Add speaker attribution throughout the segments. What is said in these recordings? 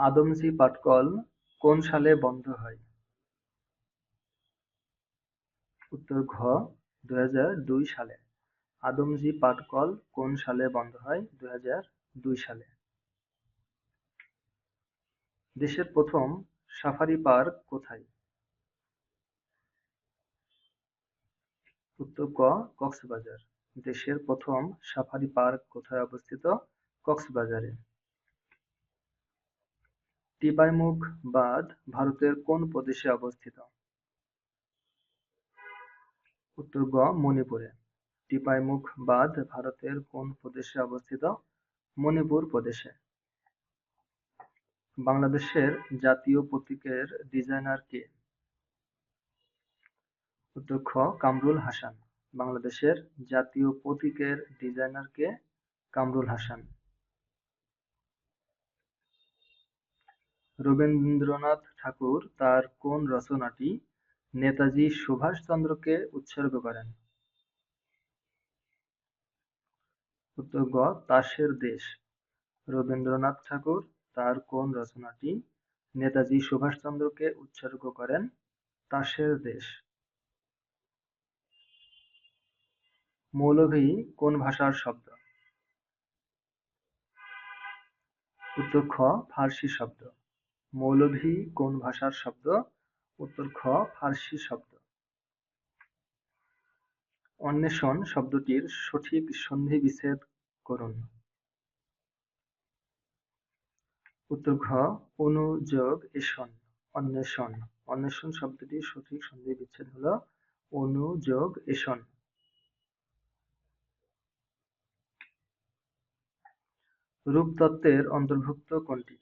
Speaker 1: আদমজী পাটকল কোন সালে বন্ধ হয়? উত্তর ঘ দুই হাজার দুই সালে আদমজী পাটকল কোন সালে বন্ধ হয়? দুই হাজার দুই সালে দেশের প্রথম সাফারি পার্ক কোথায়? উত্তর ক, কক্সবাজার দেশের প্রথম সাফারি পার্ক কোথায় অবস্থিত? কক্সবাজারে টিপাইমুখ বাঁধ ভারতের কোন প্রদেশে অবস্থিত? উত্তর গ, মণিপুরে টিপাইমুখ বাঁধ ভারতের কোন প্রদেশে অবস্থিত? মণিপুর প্রদেশে বাংলাদেশের জাতীয় প্রতীকের ডিজাইনার কে? উত্তর খ, কামরুল হাসান বাংলাদেশের জাতীয় প্রতীকের ডিজাইনার কে? কামরুল হাসান রবীন্দ্রনাথ ঠাকুর তার কোন রচনাটি নেতাজি সুভাষচন্দ্রকে উৎসর্গ করেন? উত্তর গ, তাসের দেশ রবীন্দ্রনাথ ঠাকুর তার কোন রচনাটি নেতাজি সুভাষচন্দ্রকে উৎসর্গ করেন? তাসের দেশ মৌলভী কোন ভাষার শব্দ? উত্তর খ, ফার্সি শব্দ মৌলভী কোন ভাষার শব্দ? উত্তর খ, ফার্সি শব্দ অন্বেষণ শব্দটির সঠিক সন্ধিবিচ্ছেদ করুন উত্তর ঘ অনুযোগ এষণ অন্বেষণ অন্বেষণ শব্দটির সঠিক সন্ধি বিচ্ছেদ হল অনুযোগ এষণ রূপতত্ত্বের অন্তর্ভুক্ত কোনটি?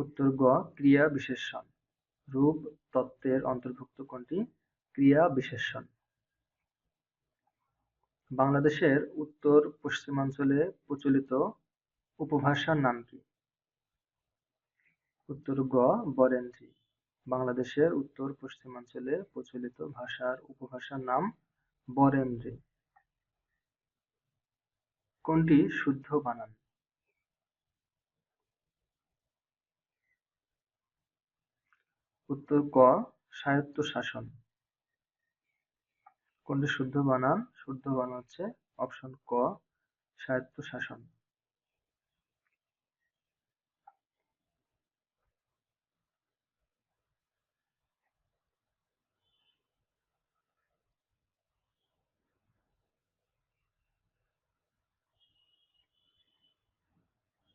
Speaker 1: উত্তর গ, ক্রিয়া বিশেষণ রূপ, তত্ত্বের অন্তর্ভুক্ত কোনটি? ক্রিয়া বিশেষণ বাংলাদেশের উত্তর পশ্চিমাঞ্চলে প্রচলিত উপভাষার নাম কি? উত্তর গ, বরেন্দ্রী বাংলাদেশের উত্তর পশ্চিমাঞ্চলে প্রচলিত ভাষার উপভাষার নাম বরেন্দ্রী কোনটি শুদ্ধ বানান? উত্তর ক স্বায়ত্তশাসন। কোনটি শুদ্ধ বানান? শুদ্ধ বানান হচ্ছে অপশন ক স্বায়ত্তশাসন।